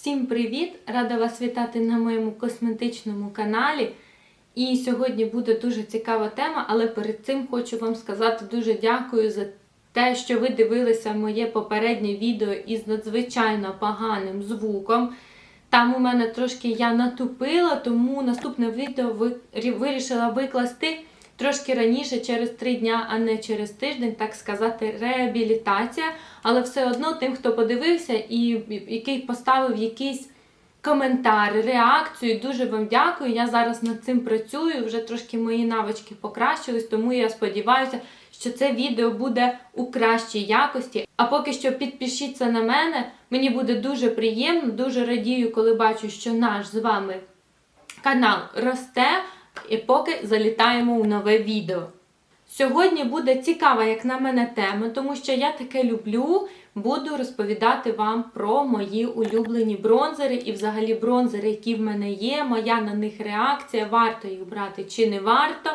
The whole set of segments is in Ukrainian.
Всім привіт! Рада вас вітати на моєму косметичному каналі. І сьогодні буде дуже цікава тема, але перед цим хочу вам сказати дуже дякую за те, що ви дивилися моє попереднє відео із надзвичайно поганим звуком. Там у мене трошки я натупила, тому наступне відео ви- вирішила викласти трошки раніше, через три дня, а не через тиждень, так сказати, реабілітація. Але все одно тим, хто подивився і який поставив якийсь коментар, реакцію, дуже вам дякую. Я зараз над цим працюю, вже трошки мої навички покращились, тому я сподіваюся, що це відео буде у кращій якості. А поки що підпишіться на мене. Мені буде дуже приємно, дуже радію, коли бачу, що наш з вами канал росте. І поки залітаємо у нове відео. Сьогодні буде цікава, як на мене, тема, тому що я таке люблю. Буду розповідати вам про мої улюблені бронзери і взагалі бронзери, які в мене є, моя на них реакція, варто їх брати чи не варто.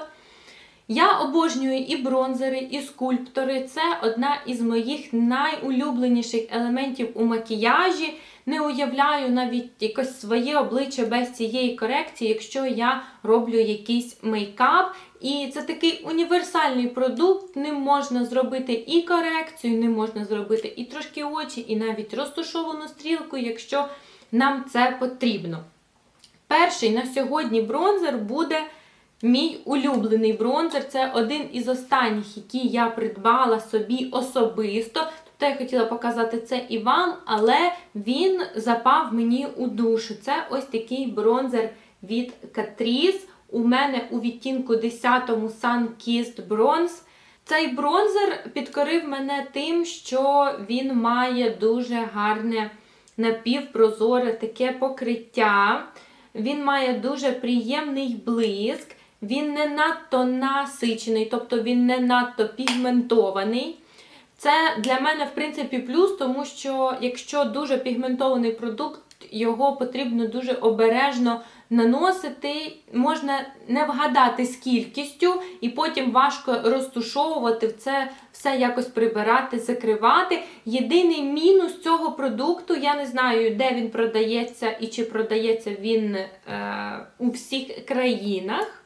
Я обожнюю і бронзери, і скульптори. Це одна із моїх найулюбленіших елементів у макіяжі. Не уявляю навіть якось своє обличчя без цієї корекції, якщо я роблю якийсь мейкап. І це такий універсальний продукт. Ним можна зробити і корекцію, ним можна зробити і трошки очі, і навіть розташовану стрілку, якщо нам це потрібно. Перший на сьогодні бронзер буде мій улюблений бронзер. Це один із останніх, який я придбала собі особисто. Тобто я хотіла показати це і вам, але він запав мені у душу. Це ось такий бронзер від Catrice. У мене у відтінку 10 Sun Kissed Bronze. Цей бронзер підкорив мене тим, що він має дуже гарне напівпрозоре таке покриття. Він має дуже приємний блиск, він не надто насичений, тобто він не надто пігментований. Це для мене, в принципі, плюс, тому що якщо дуже пігментований продукт, його потрібно дуже обережно наносити, можна не вгадати з кількістю, і потім важко розтушовувати це все якось прибирати, закривати. Єдиний мінус цього продукту, я не знаю, де він продається і чи продається він е, у всіх країнах.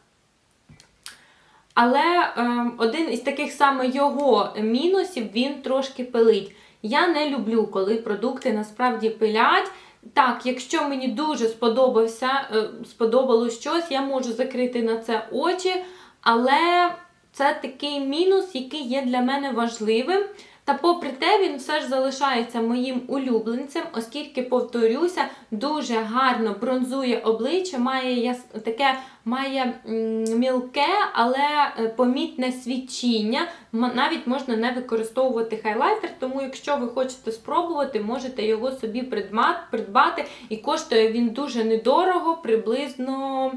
Але е, один із таких саме його мінусів він трошки пилить. Я не люблю, коли продукти насправді пилять. Так, якщо мені дуже сподобався, е, сподобалось щось, я можу закрити на це очі, але це такий мінус, який є для мене важливим. Та попри те, він все ж залишається моїм улюбленцем, оскільки, повторюся, дуже гарно бронзує обличчя, має яс... таке має мілке, але е, помітне свічіння. Навіть можна не використовувати хайлайтер, тому якщо ви хочете спробувати, можете його собі придбати. І коштує він дуже недорого, приблизно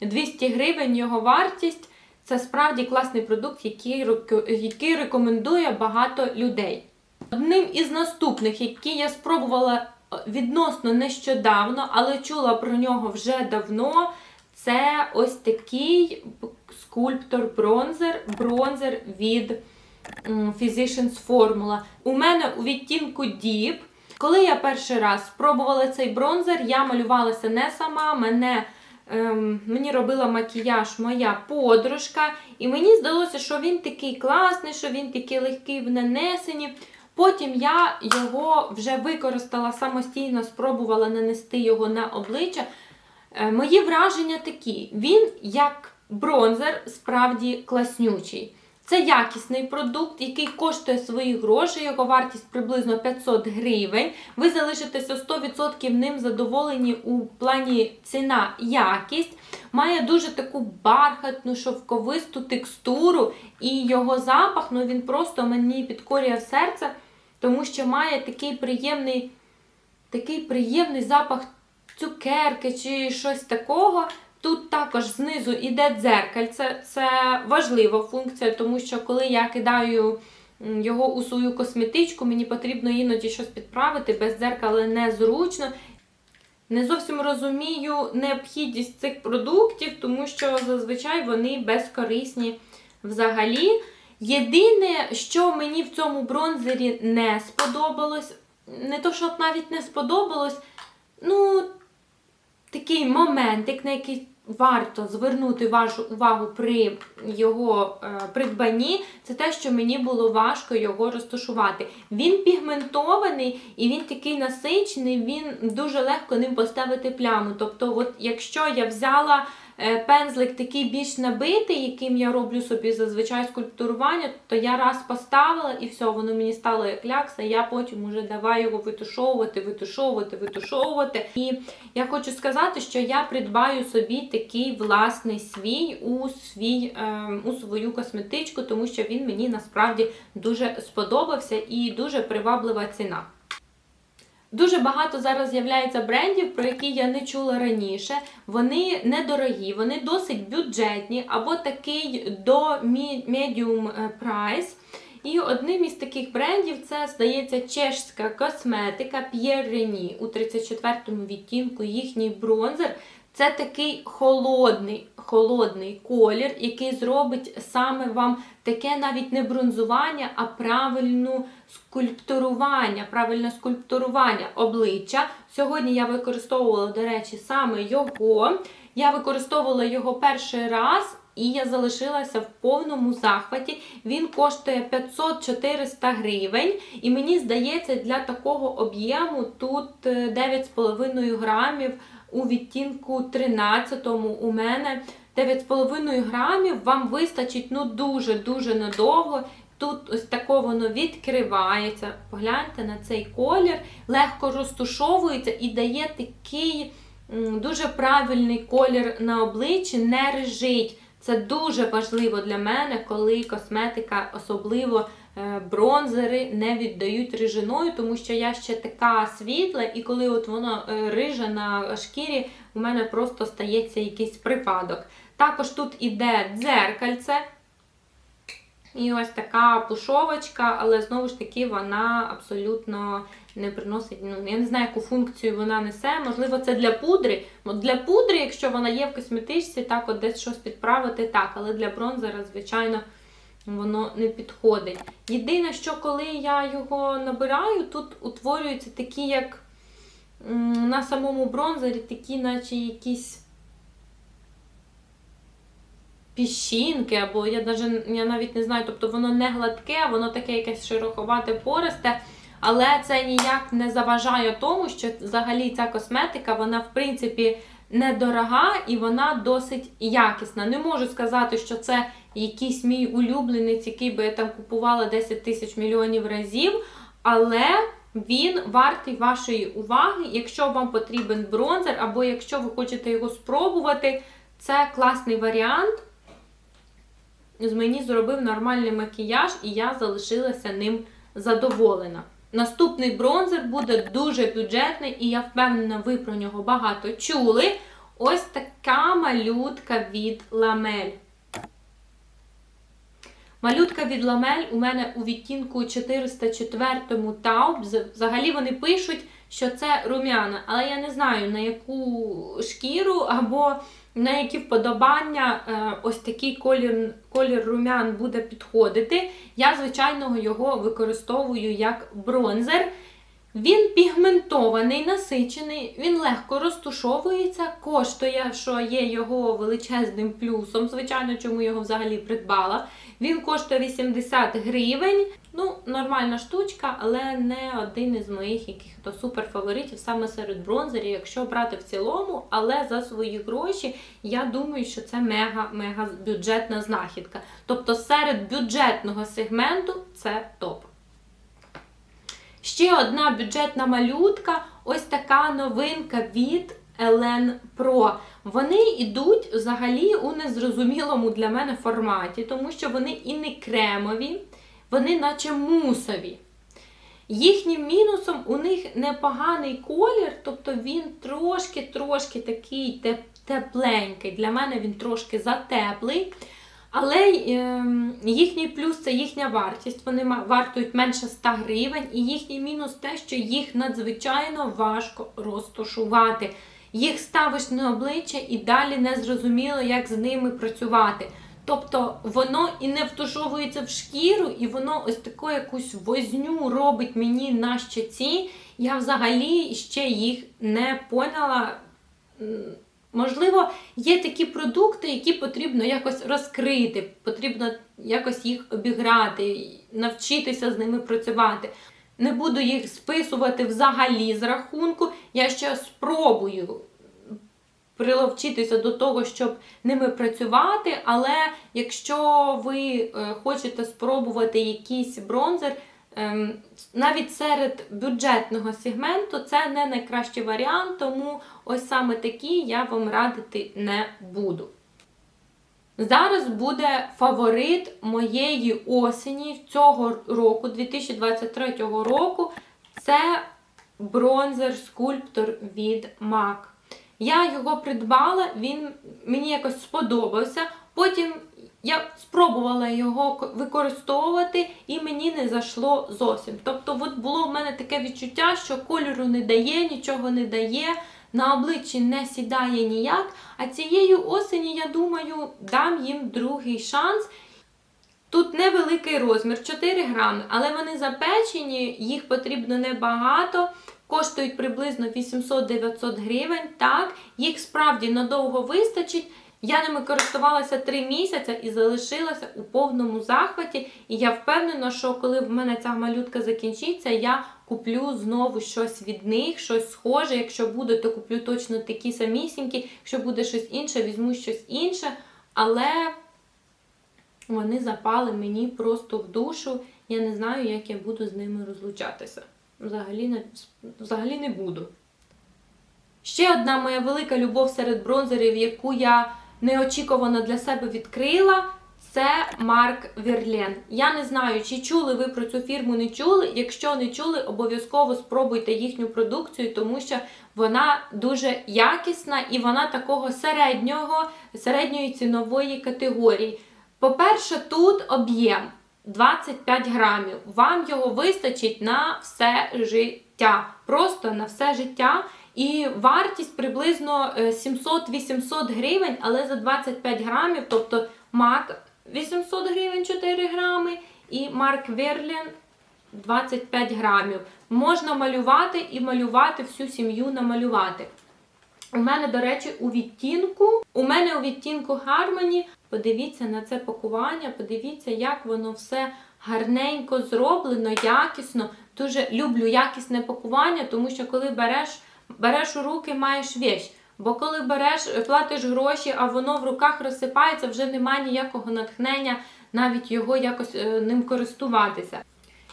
200 гривень його вартість. Це справді класний продукт, який, який рекомендує багато людей. Одним із наступних, які я спробувала е, відносно нещодавно, але чула про нього вже давно, це ось такий скульптор бронзер, від Physicians Formula. У мене у відтінку Deep. Коли я перший раз спробувала цей бронзер, я малювалася не сама, мене ем, мені робила макіяж моя подружка, і мені здалося, що він такий класний, що він такий легкий в нанесенні. Потім я його вже використала самостійно, спробувала нанести його на обличчя. Е, Мої враження такі: він як бронзер справді класнючий. Це якісний продукт, який коштує свої гроші, його вартість приблизно 500 гривень. Ви залишитеся 100% ним задоволені у плані ціна якість. Має дуже таку бархатну, шовковисту текстуру, і його запах ну він просто мені підкорює серце, тому що має такий приємний, такий приємний запах цукерки чи щось такого. Тут також знизу іде дзеркальце. Це важлива функція, тому що коли я кидаю його у свою косметичку, мені потрібно іноді щось підправити, без дзеркала незручно. Не зовсім розумію необхідність цих продуктів, тому що зазвичай вони безкорисні взагалі. Єдине, що мені в цьому бронзері не сподобалось, не то, щоб навіть не сподобалось, ну, такий моментик, на який варто звернути вашу увагу при його е, придбанні, це те, що мені було важко його розташувати. Він пігментований і він такий насичений, він дуже легко ним поставити пляму. Тобто, от якщо я взяла пензлик такий більш набитий, яким я роблю собі зазвичай скульптурування, то я раз поставила і все, воно мені стало як лякса, я потім уже давай його витушовувати, витушовувати, витушовувати. І я хочу сказати, що я придбаю собі такий власний свій у свій е, у свою косметичку, тому що він мені насправді дуже сподобався і дуже приваблива ціна. Дуже багато зараз з'являється брендів, про які я не чула раніше. Вони недорогі, вони досить бюджетні, або такий до medium е, price. І одним із таких брендів це, здається, чешська косметика Pierre Reni у 34-му відтінку їхній бронзер. Це такий холодний, холодний колір, який зробить саме вам таке навіть не бронзування, а правильну скульптурування, правильне скульптурування обличчя. Сьогодні я використовувала, до речі, саме його. Я використовувала його перший раз. І я залишилася в повному захваті. Він коштує 500-400 гривень. І мені здається, для такого об'єму тут е, 9,5 грамів у відтінку 13 у мене 9,5 грамів вам вистачить ну дуже-дуже надовго. Тут ось тако воно відкривається. Погляньте на цей колір, легко розтушовується і дає такий дуже правильний колір на обличчі, не режить. Це дуже важливо для мене, коли косметика, особливо бронзери, не віддають рижиною, тому що я ще така світла, і коли от воно е, риже на шкірі, у мене просто стається якийсь припадок. Також тут іде дзеркальце. І ось така пушовочка, але знову ж таки вона абсолютно не приносить. Ну, я не знаю, яку функцію вона несе. Можливо, це для пудри. Для пудри, якщо вона є в косметичці, так от десь щось підправити, так, але для бронзера, звичайно, воно не підходить. Єдине, що коли я його набираю, тут утворюються такі, як на самому бронзері, такі, наче якісь піщинки, або я навіть, я навіть не знаю, тобто воно не гладке, воно таке якесь шероховате, пористе. Але це ніяк не заважає тому, що взагалі ця косметика, вона, в принципі, недорога і вона досить якісна. Не можу сказати, що це якийсь мій улюбленець, який би я там купувала 10 тисяч мільйонів разів, але він вартий вашої уваги. Якщо вам потрібен бронзер, або якщо ви хочете його спробувати, це класний варіант. З мені зробив нормальний макіяж, і я залишилася ним задоволена. Наступний бронзер буде дуже бюджетний, і я впевнена, ви про нього багато чули. Ось така малютка від ламель. Малютка від ламель у мене у відтінку 404 тауб. Взагалі вони пишуть, що це рум'яна, але я не знаю на яку шкіру або на які вподобання е, ось такий колір, колір рум'ян буде підходити. Я, звичайно, його використовую як бронзер. Він пігментований, насичений, він легко розтушовується, коштує, що є його величезним плюсом. Звичайно, чому його взагалі придбала. Він коштує 80 гривень. Ну, нормальна штучка, але не один із моїх яких-то суперфаворитів саме серед бронзерів, якщо брати в цілому, але за свої гроші, я думаю, що це мега-мега бюджетна знахідка. Тобто серед бюджетного сегменту це топ. Ще одна бюджетна малютка, ось така новинка від Elen Pro. Вони йдуть взагалі у незрозумілому для мене форматі, тому що вони і не кремові, вони наче мусові. Їхнім мінусом у них непоганий колір, тобто він трошки-трошки такий теп- тепленький. Для мене він трошки затеплий. Але е, їхній плюс це їхня вартість. Вони вартують менше 100 гривень, і їхній мінус те, що їх надзвичайно важко розташувати. Їх ставиш на обличчя і далі не зрозуміло, як з ними працювати. Тобто воно і не втушовується в шкіру, і воно ось таку якусь возню робить мені на щоці. Я взагалі ще їх не поняла. Можливо, є такі продукти, які потрібно якось розкрити, потрібно якось їх обіграти, навчитися з ними працювати. Не буду їх списувати взагалі з рахунку. Я ще спробую приловчитися до того, щоб ними працювати. Але якщо ви е, хочете спробувати якийсь бронзер, ем, навіть серед бюджетного сегменту це не найкращий варіант, тому ось саме такі я вам радити не буду. Зараз буде фаворит моєї осені цього року, 2023 року. Це бронзер скульптор від MAC. Я його придбала, він мені якось сподобався. Потім я спробувала його використовувати і мені не зайшло зовсім. Тобто, от було в мене таке відчуття, що кольору не дає, нічого не дає, на обличчі не сідає ніяк. А цієї осені, я думаю, дам їм другий шанс. Тут невеликий розмір 4 грами, але вони запечені, їх потрібно небагато, коштують приблизно 800-900 гривень. Так, їх справді надовго вистачить. Я ними користувалася 3 місяці і залишилася у повному захваті. І я впевнена, що коли в мене ця малютка закінчиться, я куплю знову щось від них, щось схоже. Якщо буде, то куплю точно такі самісінькі. Якщо буде щось інше, візьму щось інше. Але вони запали мені просто в душу. Я не знаю, як я буду з ними розлучатися. Взагалі не, взагалі не буду. Ще одна моя велика любов серед бронзерів, яку я неочікувано для себе відкрила, це Марк Верлен. Я не знаю, чи чули ви про цю фірму, не чули. Якщо не чули, обов'язково спробуйте їхню продукцію, тому що вона дуже якісна і вона такого середнього, середньої цінової категорії. По-перше, тут об'єм 25 грамів. Вам його вистачить на все життя. Просто на все життя. І вартість приблизно е, 700-800 гривень, але за 25 грамів, тобто мак 800 гривень 4 грами і Марк Верлен 25 грамів. Можна малювати і малювати всю сім'ю намалювати. У мене, до речі, у відтінку. У мене у відтінку Harmony. Подивіться на це пакування, подивіться, як воно все гарненько зроблено, якісно. Дуже люблю якісне пакування, тому що коли береш, береш у руки, маєш вещь. Бо коли береш, платиш гроші, а воно в руках розсипається, вже немає ніякого натхнення навіть його якось е, ним користуватися.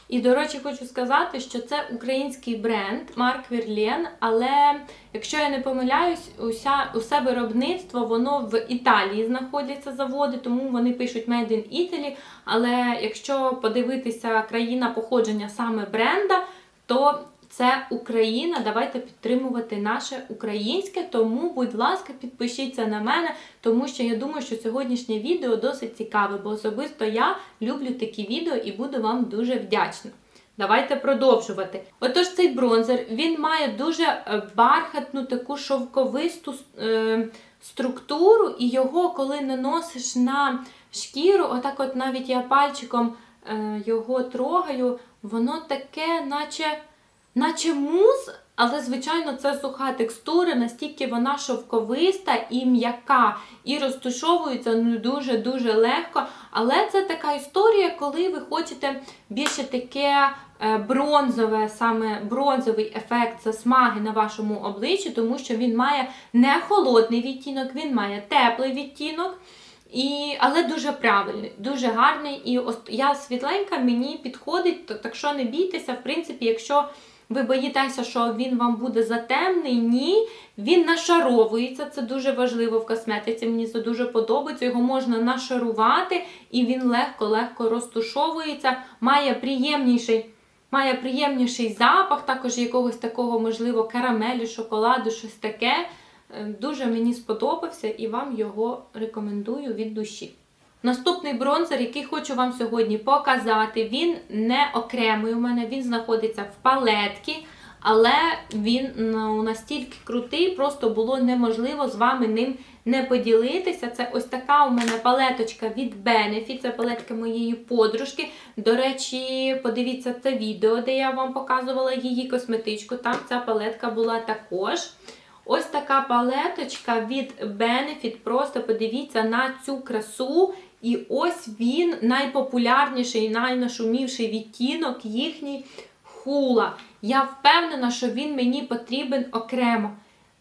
І, до речі, хочу сказати, що це український бренд Марк Верлен, але якщо я не помиляюсь, уся, усе виробництво воно в Італії знаходяться заводи, тому вони пишуть Made in Italy. Але якщо подивитися країна походження саме бренда, то це Україна. Давайте підтримувати наше українське. Тому, будь ласка, підпишіться на мене, тому що я думаю, що сьогоднішнє відео досить цікаве, бо особисто я люблю такі відео і буду вам дуже вдячна. Давайте продовжувати. Отож, цей бронзер він має дуже е, бархатну таку шовковисту е, структуру, і його, коли наносиш на шкіру, отак, от навіть я пальчиком е, його трогаю, воно таке, наче наче муз, але, звичайно, це суха текстура, настільки вона шовковиста і м'яка, і розтушовується ну, дуже-дуже легко. Але це така історія, коли ви хочете більше таке е, бронзове, саме бронзовий ефект засмаги на вашому обличчі, тому що він має не холодний відтінок, він має теплий відтінок. І, але дуже правильний, дуже гарний. І я світленька, мені підходить, так що не бійтеся, в принципі, якщо ви боїтеся, що він вам буде затемний, ні. Він нашаровується, це дуже важливо в косметиці. Мені це дуже подобається. Його можна нашарувати, і він легко-легко розтушовується, має приємніший. Має приємніший запах, також якогось такого, можливо, карамелі, шоколаду, щось таке. Е, Дуже мені сподобався і вам його рекомендую від душі. Наступний бронзер, який хочу вам сьогодні показати, він не окремий у мене, він знаходиться в палетці, але він ну, настільки крутий, просто було неможливо з вами ним не поділитися. Це ось така у мене палеточка від Benefit, це палетка моєї подружки. До речі, подивіться це відео, де я вам показувала її косметичку. Там ця палетка була також. Ось така палеточка від Benefit. Просто подивіться на цю красу. І ось він найпопулярніший, найнашумівший відтінок їхній хула. Я впевнена, що він мені потрібен окремо.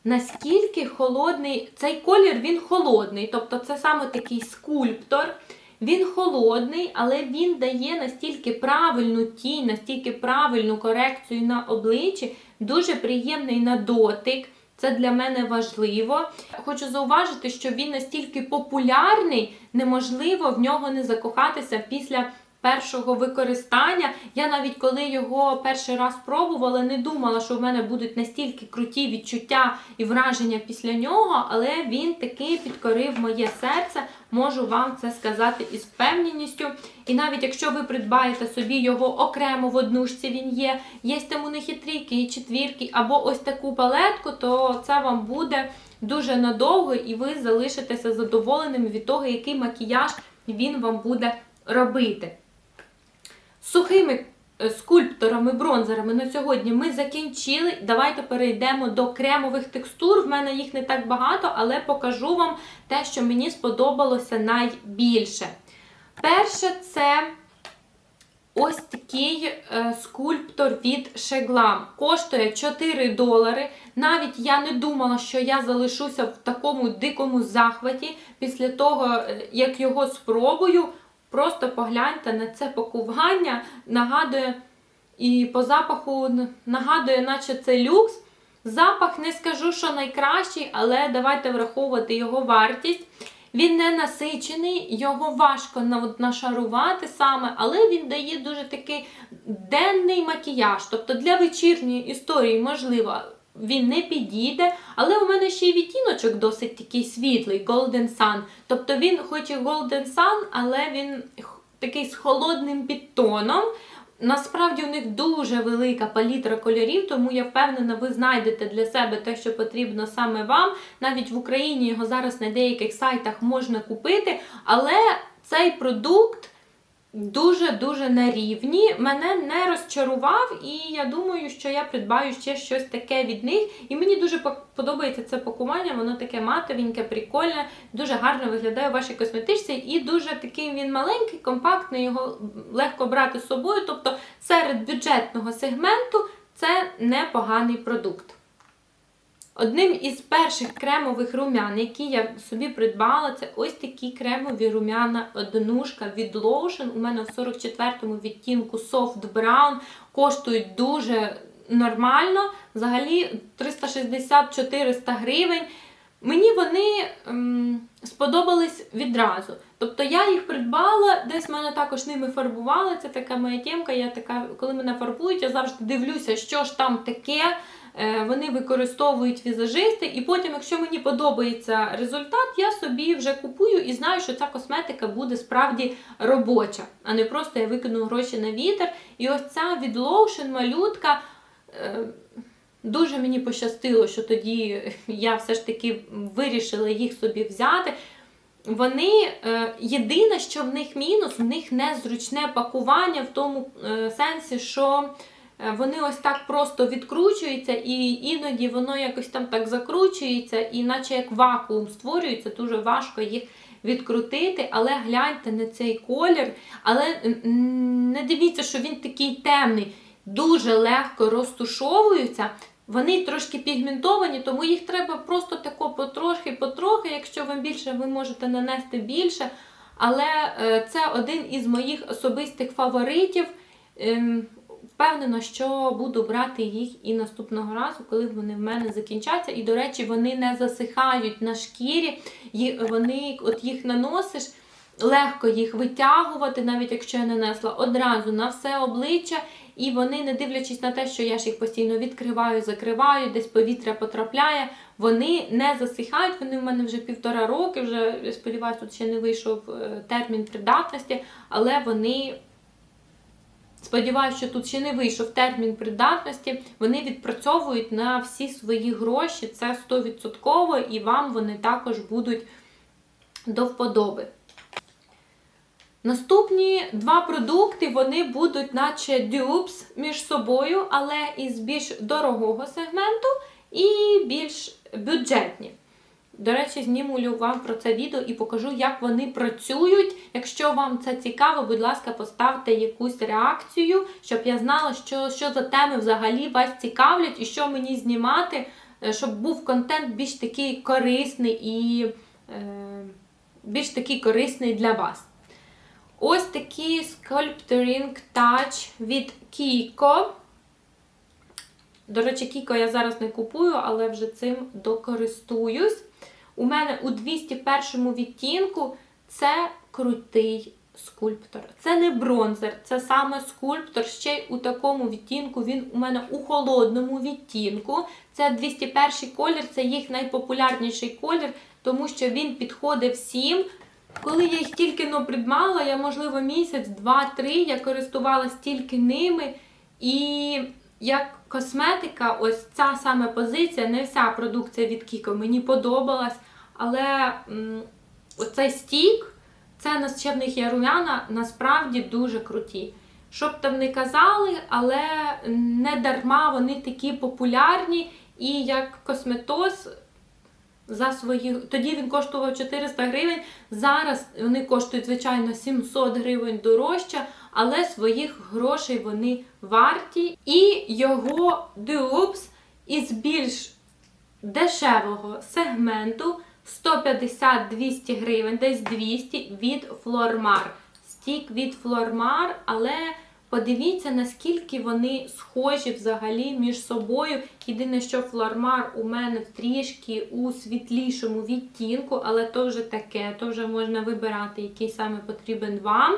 Наскільки холодний, цей колір він холодний, тобто це саме такий скульптор. Він холодний, але він дає настільки правильну тінь, настільки правильну корекцію на обличчі, дуже приємний на дотик. Це для мене важливо. Хочу зауважити, що він настільки популярний, неможливо в нього не закохатися після першого використання. Я навіть коли його перший раз пробувала, не думала, що в мене будуть настільки круті відчуття і враження після нього, але він таки підкорив моє серце. Можу вам це сказати із впевненістю. І навіть якщо ви придбаєте собі його окремо в однушці, він є, є там у них і трійки, і четвірки, або ось таку палетку, то це вам буде дуже надовго, і ви залишитеся задоволеними від того, який макіяж він вам буде робити. Сухими е, скульпторами, бронзерами на сьогодні ми закінчили. Давайте перейдемо до кремових текстур. В мене їх не так багато, але покажу вам те, що мені сподобалося найбільше. Перше, це ось такий е, скульптор від Шеглам. Коштує 4 долари. Навіть я не думала, що я залишуся в такому дикому захваті після того, е, як його спробую. Просто погляньте на це пакування, нагадує і по запаху нагадує, наче це люкс. Запах не скажу, що найкращий, але давайте враховувати його вартість. Він не насичений, його важко нашарувати саме, але він дає дуже такий денний макіяж. Тобто для вечірньої історії, можливо, він не підійде, але у мене ще й відтіночок досить такий світлий, Golden Sun. Тобто він хоч і Golden Sun, але він такий з холодним підтоном. Насправді у них дуже велика палітра кольорів, тому я впевнена, ви знайдете для себе те, що потрібно саме вам. Навіть в Україні його зараз на деяких сайтах можна купити, але цей продукт дуже-дуже на рівні. Мене не розчарував, і я думаю, що я придбаю ще щось таке від них. І мені дуже подобається це пакування, воно таке матовеньке, прикольне, дуже гарно виглядає у вашій косметичці, і дуже такий він маленький, компактний, його легко брати з собою. Тобто серед бюджетного сегменту це непоганий продукт. Одним із перших кремових румян, які я собі придбала, це ось такі кремові румяна однушка від Lotion. У мене в 44-му відтінку Soft Brown коштують дуже нормально. Взагалі 360-400 гривень. Мені вони ем, сподобались відразу. Тобто я їх придбала, десь мене також ними фарбували. Це така моя тємка. Я така, коли мене фарбують, я завжди дивлюся, що ж там таке. Е, вони використовують візажисти, і потім, якщо мені подобається результат, я собі вже купую і знаю, що ця косметика буде справді робоча, а не просто я викину гроші на вітер. І ось ця від малютка. Е, дуже мені пощастило, що тоді я все ж таки вирішила їх собі взяти. Вони е, єдине, що в них мінус, в них незручне пакування в тому сенсі, що вони ось так просто відкручуються, і іноді воно якось там так закручується, і наче як вакуум створюється, дуже важко їх відкрутити. Але гляньте на цей колір. Але не дивіться, що він такий темний, дуже легко розтушовуються. Вони трошки пігментовані, тому їх треба просто тако потрохи-потрохи. Якщо вам більше, ви можете нанести більше. Але е, це один із моїх особистих фаворитів. Впевнена, що буду брати їх і наступного разу, коли вони в мене закінчаться. І, до речі, вони не засихають на шкірі, вони от їх наносиш, легко їх витягувати, навіть якщо я нанесла одразу на все обличчя. І вони, не дивлячись на те, що я ж їх постійно відкриваю, закриваю, десь повітря потрапляє, вони не засихають. Вони в мене вже півтора роки, вже сподіваюся, тут ще не вийшов е, термін придатності, але вони Сподіваюся, що тут ще не вийшов термін придатності. Вони відпрацьовують на всі свої гроші. Це 100% і вам вони також будуть до вподоби. Наступні два продукти вони будуть, наче дюбс між собою, але із більш дорогого сегменту і більш бюджетні. До речі, зніму вам про це відео і покажу, як вони працюють. Якщо вам це цікаво, будь ласка, поставте якусь реакцію, щоб я знала, що, що за теми взагалі вас цікавлять і що мені знімати, е, щоб був контент більш такий корисний і е, більш такий корисний для вас. Ось такий Sculpturing Touch від Kiko. До речі, Kiko я зараз не купую, але вже цим докористуюсь. У мене у 201 відтінку це крутий скульптор. Це не бронзер, це саме скульптор. Ще й у такому відтінку. Він у мене у холодному відтінку. Це 201 колір, це їх найпопулярніший колір, тому що він підходить всім. Коли я їх тільки но придбала, я, можливо, місяць, два-три, я користувалась тільки ними. І як косметика, ось ця саме позиція, не вся продукція від Kiko мені подобалась. Але м, оцей стік, це ще в них є румяна, насправді дуже круті. Щоб там не казали, але не дарма вони такі популярні. І як косметоз за свої. Тоді він коштував 400 гривень. Зараз вони коштують, звичайно, 700 гривень дорожче, але своїх грошей вони варті. І його дюбс із більш дешевого сегменту 150-200 гривень, десь 200 від Flormar. Стік від Flormar, але подивіться, наскільки вони схожі взагалі між собою. Єдине, що Флормар у мене трішки у світлішому відтінку, але то вже таке, то вже можна вибирати, який саме потрібен вам.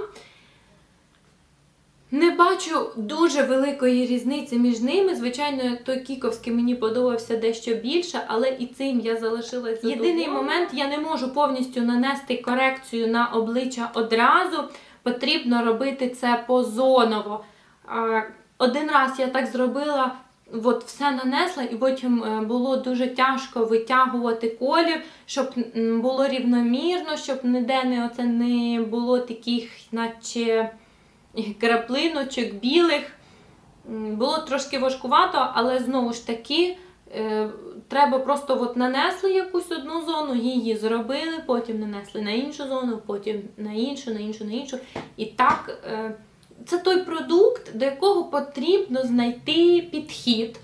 Не бачу дуже великої різниці між ними. Звичайно, той кіковський мені подобався дещо більше, але і цим я задоволена. Єдиний момент, я не можу повністю нанести корекцію на обличчя одразу. Потрібно робити це позоново. Один раз я так зробила, от все нанесла, і потім е, було дуже тяжко витягувати колір, щоб було рівномірно, щоб ніде не, оце не було таких, наче краплиночок білих. Було трошки важкувато, але знову ж таки. е, Треба просто от нанесли якусь одну зону, її зробили, потім нанесли на іншу зону, потім на іншу, на іншу, на іншу. І так, е, це той продукт, до якого потрібно знайти підхід.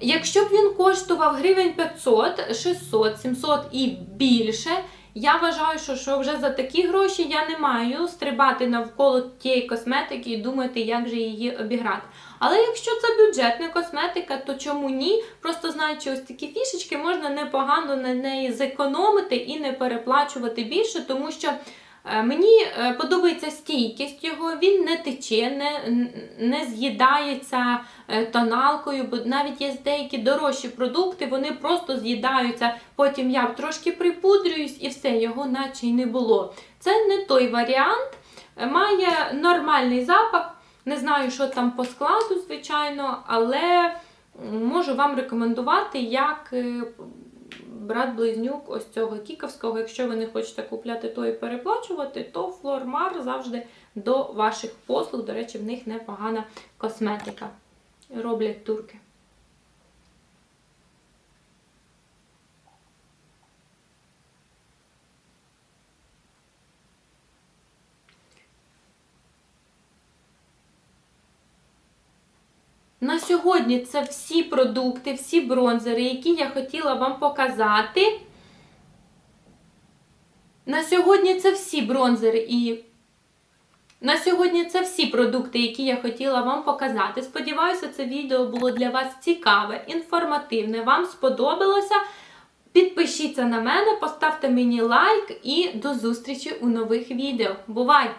Якщо б він коштував гривень 500, 600, 700 і більше, я вважаю, що, що вже за такі гроші я не маю стрибати навколо тієї косметики і думати, як же її обіграти. Але якщо це бюджетна косметика, то чому ні? Просто знаючи ось такі фішечки, можна непогано на неї зекономити і не переплачувати більше, тому що мені е, подобається стійкість його, він не тече, не, не з'їдається е, тоналкою, бо навіть є деякі дорожчі продукти, вони просто з'їдаються. Потім я трошки припудрююсь і все, його наче й не було. Це не той варіант, Е, має нормальний запах. Не знаю, що там по складу, звичайно, але можу вам рекомендувати, як е, брат-близнюк ось цього кіковського. Якщо ви не хочете купляти то і переплачувати, то Флормар завжди до ваших послуг. До речі, в них непогана косметика. Роблять турки. На сьогодні це всі продукти, всі бронзери, які я хотіла вам показати. На сьогодні це всі бронзери і. На сьогодні це всі продукти, які я хотіла вам показати. Сподіваюся, це відео було для вас цікаве, інформативне. Вам сподобалося. Підпишіться на мене, поставте мені лайк і до зустрічі у нових відео. Бувай!